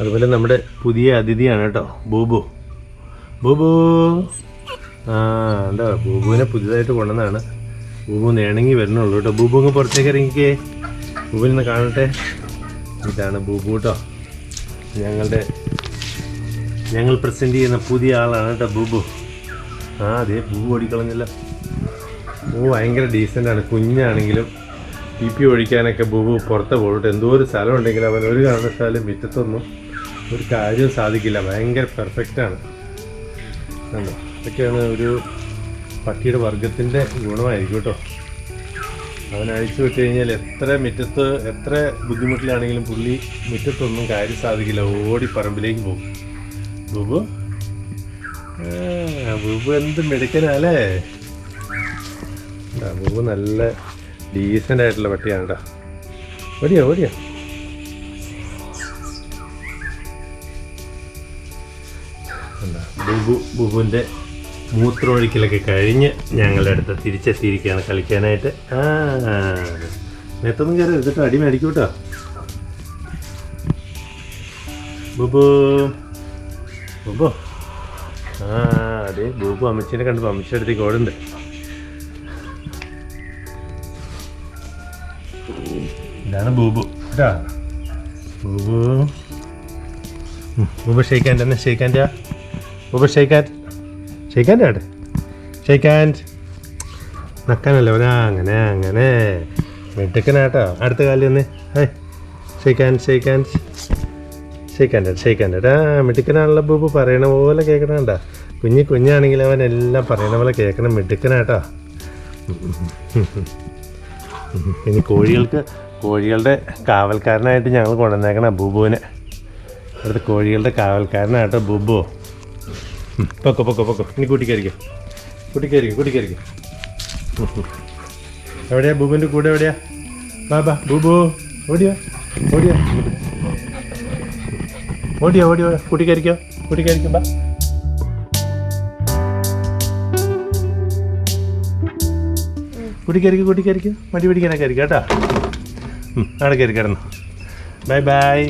അതുപോലെ നമ്മുടെ പുതിയ അതിഥിയാണ് കേട്ടോ ബൂബു. ബൂബു. ആ എന്താ ബൂബുവിനെ പുതിയതായിട്ട് കൊണ്ടുവന്നതാണ്. ബൂബു നേണങ്ങി വരണുള്ളൂ കേട്ടോ. ബൂബു അങ്ങ് പുറത്തേക്ക് ഇറങ്ങിക്കേ. ബൂബുവിനെ കാണട്ടെ. ഇതാണ് ബൂബു കേട്ടോ. ഞങ്ങളുടെ ഞങ്ങൾ പ്രസന്റ് ചെയ്യുന്ന പുതിയ ആളാണ് കേട്ടോ ബൂബു. ആ അതെ ബൂബു ഓടിക്കളഞ്ഞല്ലോ. ഓ ഭയങ്കര ആണ്. കുഞ്ഞാണെങ്കിലും. പി പി ഒഴിക്കാനൊക്കെ ബുബു പുറത്ത് പോയിട്ട് എന്തോ ഒരു സ്ഥലം ഉണ്ടെങ്കിൽ അവൻ ഒരു കാരണവശാലും മിറ്റത്തൊന്നും ഒരു കാര്യം സാധിക്കില്ല. ഭയങ്കര പെർഫെക്റ്റാണ് കണ്ടോ? ഇതൊക്കെയാണ് ഒരു പട്ടിയുടെ വർഗത്തിന്റെ ഗുണമായിരിക്കും കേട്ടോ. അവൻ അഴിച്ചു വിട്ട് കഴിഞ്ഞാൽ എത്ര മുറ്റത്ത് എത്ര ബുദ്ധിമുട്ടിലാണെങ്കിലും പുള്ളി മിറ്റത്തൊന്നും കാര്യം സാധിക്കില്ല. ഓടി പറമ്പിലേക്ക് പോകും. ബുബു? ബുബു എന്ത് മിടുക്കനല്ലേ ആ, ബുബു നല്ല ഡീസന്റ് ആയിട്ടുള്ള പട്ടിയാണ് കേട്ടോ ഓടിയോ ഓടിയോ. ബുബു ബുബുവിന്റെ മൂത്രമൊഴിക്കലൊക്കെ കഴിഞ്ഞ് ഞങ്ങളുടെ അടുത്ത് തിരിച്ചെത്തിയിരിക്കുകയാണ് കളിക്കാനായിട്ട്. ആ നേത്തൊന്നും കയറി എടുത്തിട്ട് അടി മേടിക്കും കേട്ടോ ബുബു. ബുബു. ആ അതെ ബുബു അമ്മച്ചീനെ കണ്ടപ്പോൾ അമ്മച്ചിയുടെ അടുത്തേക്ക് ഓടുന്നുണ്ട്. ഇതാണ് ബൂബു. കേട്ടാ ബൂബു. ബൂബു ഷെയ്ക്കാന്റെ തന്നെ ഷെയ്ക്കാന്റെ ബൂബു ഷെയ്ക്കാൻ ഷെയ്ക്കാന്റെ ആട്ടെ ഷെയ്ക്കാൻഡ് നക്കാനല്ലോ? ഒരാ അങ്ങനെ അങ്ങനെ. വെട്ടിക്കനാട്ടോ അടുത്ത കാലിൽ ഒന്ന്. ഹേ ഷെയ്ക്കാൻ ഷെയ്ക്കാൻ ഷെയ്ക്കാന്റെ ഷെയ്ക്കാന്റെ ആ മിടുക്കനാണല്ലോ ബൂബു. പറയണ പോലെ കേൾക്കണണ്ട കുഞ്ഞി കുഞ്ഞാണെങ്കിൽ അവൻ എല്ലാം പറയണ പോലെ കേൾക്കണം. മിടുക്കനാട്ടോ. ഇനി കോഴികൾക്ക് കോഴികളുടെ കാവൽക്കാരനായിട്ട് ഞങ്ങൾ കൊണ്ടുവന്നേക്കണ ബുബുവിനെ. അടുത്ത് കോഴികളുടെ കാവൽക്കാരനായിട്ട് ബുബു. പൊക്കോ പൊക്കോ പൊക്കോ. ഇനി കൂട്ടിക്കരിക്കോ കൂട്ടിക്കരിക്കോ കൂട്ടിക്കരിക്കോ എവിടെയാ ബൂബുവിന്റെ കൂടെ എവിടെയാ? ബാബാ ബൂബു ഓടിയോ ഓടിയോ. ഓടിയോ ഓടിയോ കൂട്ടിക്കരിക്കോ കൂട്ടിക്കരിക്കോ ബാ കൂട്ടിക്കരിക്കോ കൂട്ടിക്കരിക്കും മടി പിടിക്കാനൊക്കെ ആയിരിക്കും കേട്ടോ. അവിടെ കയറി കിടന്നു. Bye bye